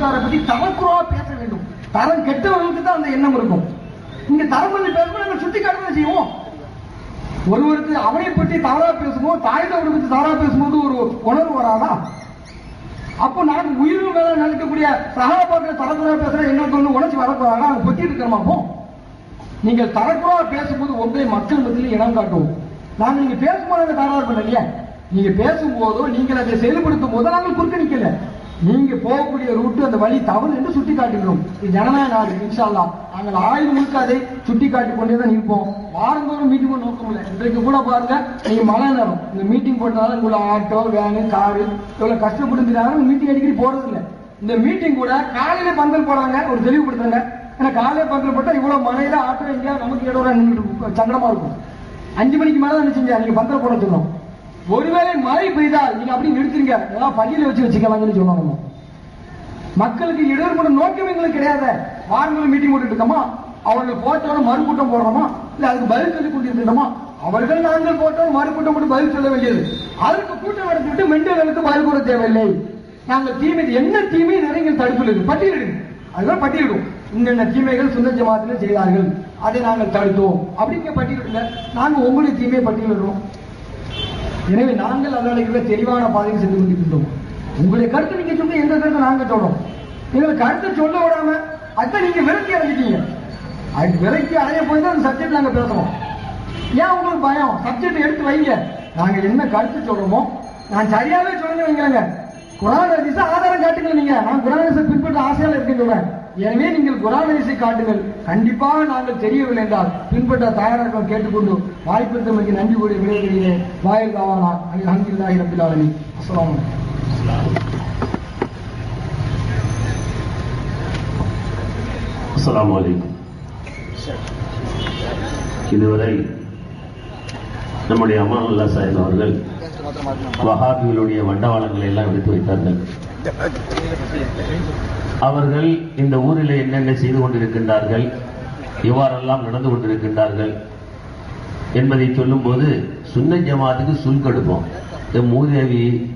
குடும்பத்தாரை பத்தி தவக்குறவா பேச வேண்டும். தரம் கெட்டவர்களுக்கு தான் அந்த எண்ணம் இருக்கும். நீங்க தரம் பண்ணி பேசும்போது நாங்கள் சுட்டி காட்டுதான் செய்வோம். ஒருவருக்கு அவனை பற்றி தவறா பேசும்போது தாய் தவறு பற்றி தவறா பேசும்போது ஒரு உணர்வு வராதா? அப்போ நான் உயிரின் மேல நினைக்கக்கூடிய சகாபாக்கள் தரக்குறா பேசுற எங்களுக்கு ஒண்ணு உணர்ச்சி வரக்கூடாது? அவங்க பத்தி இருக்கிறோமா அப்போ? நீங்கள் தரக்குறவா பேசும்போது உங்களை மக்கள் மத்தியில் இடம் காட்டுவோம் நாங்க நீங்க பேசும்போது நாங்க தகராறு பண்ணலையே நீங்க பேசும்போதோ நீங்கள் அதை செயல்படுத்தும் போதோ நாங்கள் குறுக்க நிக்கல. நீங்க போகக்கூடிய ரூட்டு அந்த வழி தவறு என்று சுட்டி காட்டுகிறோம் இது ஜனநாயக நாடு இன்ஷால்லா நாங்கள் ஆயுள் முழுக்க அதை சுட்டி காட்டி கொண்டே தான் இருப்போம். வாரந்தோறும் மீட்டிங் பண்ண நோக்கம் இல்லை. இன்றைக்கு கூட பாருங்க நீங்க மழை நேரம். இந்த மீட்டிங் போட்டதால உங்களை ஆட்டோ வேனு காரு இவ்வளவு கஷ்டப்பட்டு மீட்டிங் அடிக்கடி போறது இல்லை. இந்த மீட்டிங் கூட காலையில பந்தல் போடுறாங்க. ஒரு தெளிவுபடுத்துறாங்க ஏன்னா காலையில பந்தல் போட்டா இவ்வளவு மழையில ஆட்டோ எங்கேயா நமக்கு இடம் சங்கடமா இருக்கும். அஞ்சு மணிக்கு மேல தான் நினைச்சீங்க நீங்க பந்தல் போட சொன்னோம். ஒருவேளை மழை பெய்தால் நீங்க அப்படி நிறுத்துறீங்க. ஏதாவது பள்ளியில வச்சு வச்சுக்கலாம்னு சொன்னாங்க மக்களுக்கு இடர்படும் நோக்கம் எங்களுக்கு கிடையாது வாரங்களும் மீட்டிங் போட்டுட்டு இருக்கோமா? அவர்கள் போட்டவன மறுக்கூட்டம் போடுறோமா? இல்ல அதுக்கு பதில் சொல்லி கொண்டிருக்கோமா அவர்கள் நாங்கள் போட்டோம் மறுக்கூட்டம் போட்டு பதில் சொல்ல வேண்டியது. அதற்கு கூட்டம் நடத்திவிட்டு மெண்டல்களுக்கு பதில் கூற தேவையில்லை. நாங்கள் தீமை என்ன தீமை நிறைய தடுப்பில் பட்டியலிடுங்க. அதுதான் பட்டியலிடும் இன்னென்ன தீமைகள் சுந்த ஜமாத்தில் செய்தார்கள். அதை நாங்கள் தடுத்தோம். அப்படிங்க பட்டியலிடல நாங்க உங்களுடைய தீமையை பட்டியலிடுறோம் எனவே நாங்கள் அவர்களுக்கு தெளிவான பாதையில் சென்று கொண்டிருக்கின்றோம். உங்களுடைய கருத்து நீங்க சொல்லி எந்த கருத்தை நாங்க சொல்றோம்? எங்களுக்கு கருத்தை சொல்ல விடாம அதான் நீங்க விலக்கி அடைஞ்சிட்டீங்க. அது விரக்கி அடைய போய் தான் அந்த சப்ஜெக்ட் நாங்க பேசுறோம் ஏன் உங்களுக்கு பயம்? சப்ஜெக்ட் எடுத்து வைங்க. நாங்க என்ன கருத்து சொல்றோமோ நான் சரியாவே சொல்லுங்க வைங்களேங்க. குரான் ஹதீஸை ஆதாரம் காட்டுங்க நீங்க. நான் குரான் ஹதீஸை பின்பற்ற ஆசையால இருக்கேன்னு சொல்றேன் எனவே நீங்கள் குரான் காட்டுங்கள். கண்டிப்பாக நாங்கள் தெரியவில்லை என்றால் பின்பற்ற தயாராக கேட்டுக்கொண்டு வாய்ப்பு தமக்கு நன்றி கூடிய விளையாடுகிறேன் வாயில் காவானா அல்ஹம்துலில்லாஹி ரப்பில் ஆலமீன். அஸ்லாம் அஸ்லாம் இதுவரை நம்முடைய அமானுல்லா சாஹிப் அவர்கள் வஹாபிகளுடைய வண்டவாளங்களை எல்லாம் எடுத்து வைத்தார்கள். அவர்கள் இந்த ஊரில் என்னென்ன செய்து கொண்டிருக்கின்றார்கள்? இவ்வாறெல்லாம் நடந்து கொண்டிருக்கின்றார்கள். என்பதை சொல்லும்போது சுன்ன ஜமாத்துக்கு சுல்கெடுப்போம் இந்த மூதேவி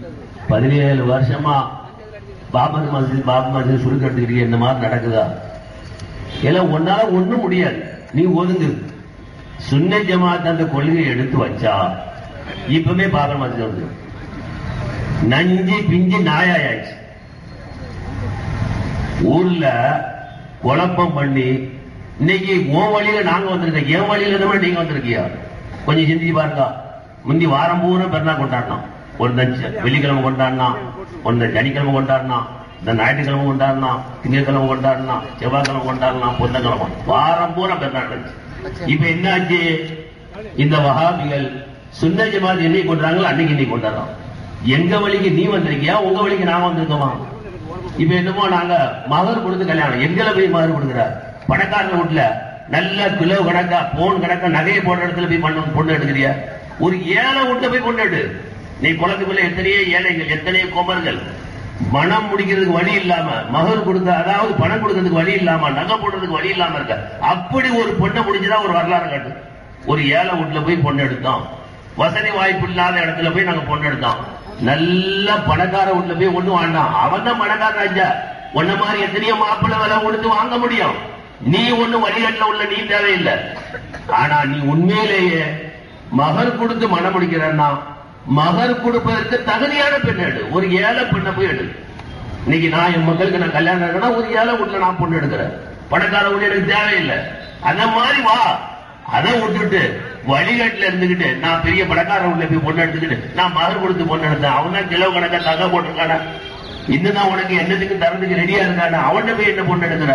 பதினேழு வருஷமா பாபர் மஸ்ஜித் பாபர் மஸ்ஜித் கட்டுக்கிறீங்க இந்த மாதிரி நடக்குதா? எல்லாம் ஒன்னால ஒண்ணும் முடியாது. நீ ஒதுங்கு. சுன்ன ஜமாத் அந்த கொள்கையை எடுத்து வச்சா இப்பவே பாபர் மஸ்ஜித் வந்துடும் நஞ்சு பிஞ்சு நாயாயாச்சு. ஊர்ல குழப்பம் பண்ணி இன்னைக்கு உன் வழியில நாங்க வந்திருக்கோம் என் வழியில தான் நீங்க வந்திருக்கியா? கொஞ்சம் சிந்திச்சு பாருங்க. முந்தி வாரம் பூரா பெருநாள் கொண்டாடணும் ஒரு வெள்ளிக்கிழமை கொண்டாடினான் ஒன்னு சனிக்கிழமை கொண்டாடினான் இந்த ஞாயிற்றுக்கிழமை கொண்டாடினான் திங்கட்கிழமை கொண்டாடினான் செவ்வாய்க்கிழமை கொண்டாடினான் புதன்கிழமை. வாரம் பூரா பெருநாள் இப்ப இப்ப என்னாச்சு? இந்த வகாபிகள் சுன்ன ஜமாத் என்னைக்கு கொண்டாங்களோ அன்னைக்கு இன்னைக்கு கொண்டாடுறோம். எங்க வழிக்கு நீ வந்திருக்கியா? உங்க வழிக்கு நான் வந்திருக்கோமா? இப்ப என்னமோ நாங்க மகர் கொடுத்து கல்யாணம். எங்களை போய் மகர் கொடுக்குறார். பணக்காரங்க வீட்டுல நல்ல கிலோ கணக்கா போன் கணக்கா நகையை போடுற இடத்துல போய் பண்ண பொண்ணு எடுக்கிறியா? ஒரு ஏழை வீட்டுல போய் பொண்ணு எடு. நீ குழந்தைக்குள்ள எத்தனையோ ஏழைகள் எத்தனையோ குமர்கள் மனம் முடிக்கிறதுக்கு வழி இல்லாம மகர் கொடுக்க அதாவது பணம் கொடுக்கறதுக்கு வழி இல்லாம நகை போடுறதுக்கு வழி இல்லாம இருக்க. அப்படி ஒரு பொண்ணை முடிஞ்சதா ஒரு வரலாறு காட்டு. ஒரு ஏழை வீட்டுல போய் பொண்ணு எடுத்தோம். வசதி வாய்ப்பு இல்லாத இடத்துல போய் நாங்க பொண்ணு எடுத்தோம். நல்ல பணக்கார வீட்டுல போய் ஒண்ணு வாழ்ந்தான் அவன் தான் பணக்கார ராஜா. உன்ன மாதிரி எத்தனையோ மாப்பிள்ள விலை கொடுத்து வாங்க முடியும். நீ ஒண்ணு வழிகட்டில உள்ள நீ தேவையில்லை. ஆனா நீ உண்மையிலேயே மகர் கொடுத்து மனம் முடிக்கிறன்னா மகர் கொடுப்பதற்கு தகுதியான பெண் எடு. ஒரு ஏழை பெண்ணை போய் எடு. இன்னைக்கு நான் என் மக்களுக்கு நான் கல்யாணம் எடுக்கனா ஒரு ஏழை வீட்டுல நான் பொண்ணு எடுக்கிறேன். பணக்கார வீடு எனக்கு தேவையில்லை. அந்த மாதிரி வா. அதை விட்டுட்டு வழிகாட்டுல இருந்துகிட்டு நான் பெரிய பணக்கார உள்ள போய் பொண்ணு எடுத்துக்கிட்டு நான் மகர் கொடுத்து பொண்ணு எடுத்தேன். அவன் தான் கிலோ கணக்கா தகை போட்டிருக்கானா? இன்னும் உனக்கு என்னத்துக்கு தரதுக்கு ரெடியா இருக்கானா? அவன் போய் என்ன பொண்ணு எடுக்கிற?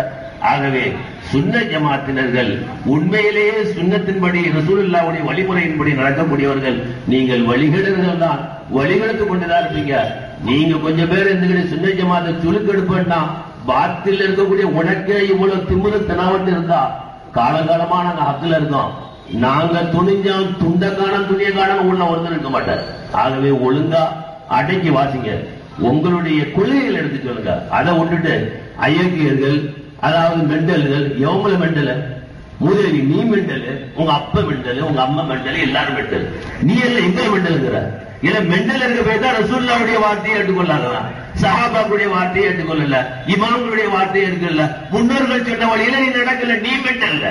ஆகவே சுன்ன ஜமாத்தினர்கள் உண்மையிலேயே சுண்ணத்தின்படி ரசூலுல்லாவுடைய வழிமுறையின்படி நடக்கக்கூடியவர்கள் நீங்கள் வழிகெடுங்கள் தான் வழிகெடுத்து கொண்டுதான் இருப்பீங்க. நீங்க கொஞ்சம் பேர் இருந்துகிட்டு சுன்ன ஜமாத்தை சுழுக்கெடுப்பா பாத்தில் இருக்கக்கூடிய உனக்கே இவ்வளவு திமுரு தினாவட்டு இருந்தா காலகாலமா நாங்க ஹத்துல இருக்கோம். நாங்க துணிஞ்சோம் துண்ட காணம் துணிய காணம் உள்ள ஒருத்தர் இருக்க மாட்டார். ஆகவே ஒழுங்கா அடக்கி வாசிங்க. உங்களுடைய கொள்கைகள் எடுத்து சொல்லுங்க. அதை விட்டுட்டு அயோக்கியர்கள் அதாவது மெண்டல்கள் எவங்கள மெண்டல? முதலி நீ மெண்டல் உங்க அப்ப மெண்டல் உங்க அம்மா மெண்டல் எல்லாரும் மெண்டல். நீ எல்லாம் எங்க மெண்டல்ங்கிற? இல்ல மெண்டல் இருக்க போய் தான் ரசூல்லாவுடைய வார்த்தையை ஏற்றுக்கொள்ளாங்களா சஹாபாக்குடைய வார்த்தையை எடுத்துக்கொள்ளல இமாம்களுடைய வார்த்தையை எடுக்கல. முன்னோர்கள் சொன்ன வழியில நீ நடக்கல நீ மெண்டல்ல.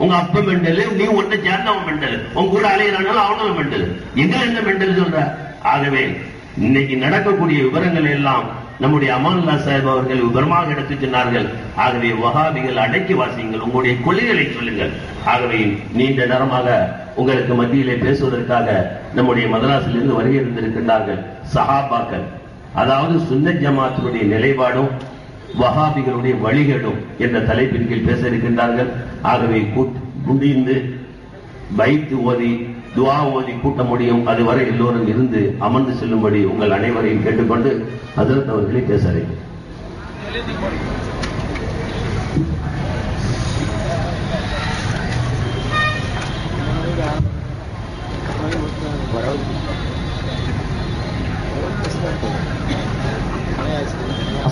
உங்க அப்ப மெண்டல் நீ ஒன்ன சேர்ந்தவன் மெண்டல். உங்க கூட அலையிறானாலும் அவனும் மெண்டல். எங்க என்ன மெண்டல் சொல்ற? ஆகவே இன்னைக்கு நடக்கக்கூடிய விவரங்கள் எல்லாம் நம்முடைய அமானுல்லா சாஹிப் அவர்கள் விவரமாக எடுத்துச் சொன்னார்கள். ஆகவே வஹாபிகள் அடக்கி வாசியுங்கள் உங்களுடைய கொள்கைகளை சொல்லுங்கள். ஆகவே நீண்ட நேரமாக உங்களுக்கு மத்தியிலே பேசுவதற்காக நம்முடைய மதராசிலிருந்து வருகை இருந்திருக்கின்றார்கள் சஹாபாக்கள். அதாவது சுன்னத் ஜமாத்தினுடைய நிலைப்பாடும் வஹாபிகளுடைய வழிகேடும் என்ற தலைப்பின் கீழ் பேச இருக்கின்றார்கள். ஆகவே கூட்- குடிந்து வைத்து ஓதி துவா ஓதி கூட்ட முடியும். அதுவரை எல்லோரும் இருந்து அமர்ந்து செல்லும்படி உங்கள் அனைவரையும் கேட்டுக்கொண்டு ஹசரத் அவர்களை பேச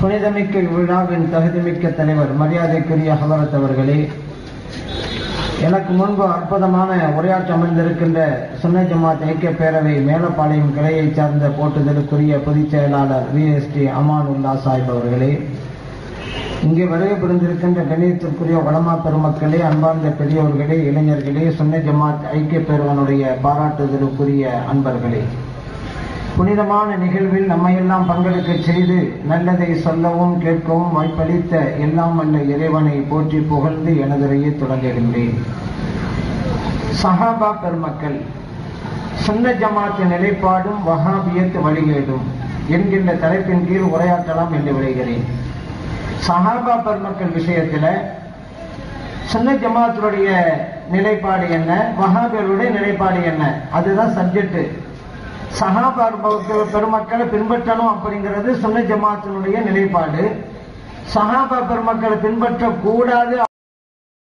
புனிதமிக்க விழாவின் தகுதிமிக்க தலைவர் மரியாதைக்குரிய ஹவரத் அவர்களே எனக்கு முன்பு அற்புதமான உரையாற்ற அமர்ந்திருக்கின்ற சுன்ன ஜமாத் ஐக்கிய பேரவை மேலப்பாளையம் கிளையைச் சார்ந்த போட்டுதலுக்குரிய பொதுச் செயலாளர் விஎஸ்டி அமானுல்லா சாஹிப் அவர்களே இங்கே வருகை புரிந்திருக்கின்ற கணியத்திற்குரிய வளமா பெருமக்களே அன்பார்ந்த பெரியவர்களே இளைஞர்களே சுன்ன ஜமாத் ஐக்கிய பேரவனுடைய பாராட்டுதலுக்குரிய அன்பர்களே. புனிதமான நிகழ்வில் நம்மையெல்லாம் பங்கெடுக்க செய்து நல்லதை சொல்லவும் கேட்கவும் வாய்ப்பளித்த எல்லாம் வல்ல இறைவனை போற்றி புகழ்ந்து எனதுரையை தொடங்குகின்றேன். சஹாபா பெருமக்கள் சுன்ன ஜமாத்து நிலைப்பாடும் வஹாபியத் வழிகேடும் என்கின்ற தலைப்பின் கீழ் உரையாற்றலாம் என்று விளைகிறேன் சஹாபா பெருமக்கள் விஷயத்துல சுன்ன ஜமாத்துடைய நிலைப்பாடு என்ன? வஹாபியருடைய நிலைப்பாடு என்ன? அதுதான் சப்ஜெக்ட் சஹாபா பெருமக்களை பின்பற்றணும் அப்படிங்கிறது சுன்ன ஜமாத்தினுடைய நிலைப்பாடு. சஹாபா பெருமக்களை பின்பற்றக்கூடாது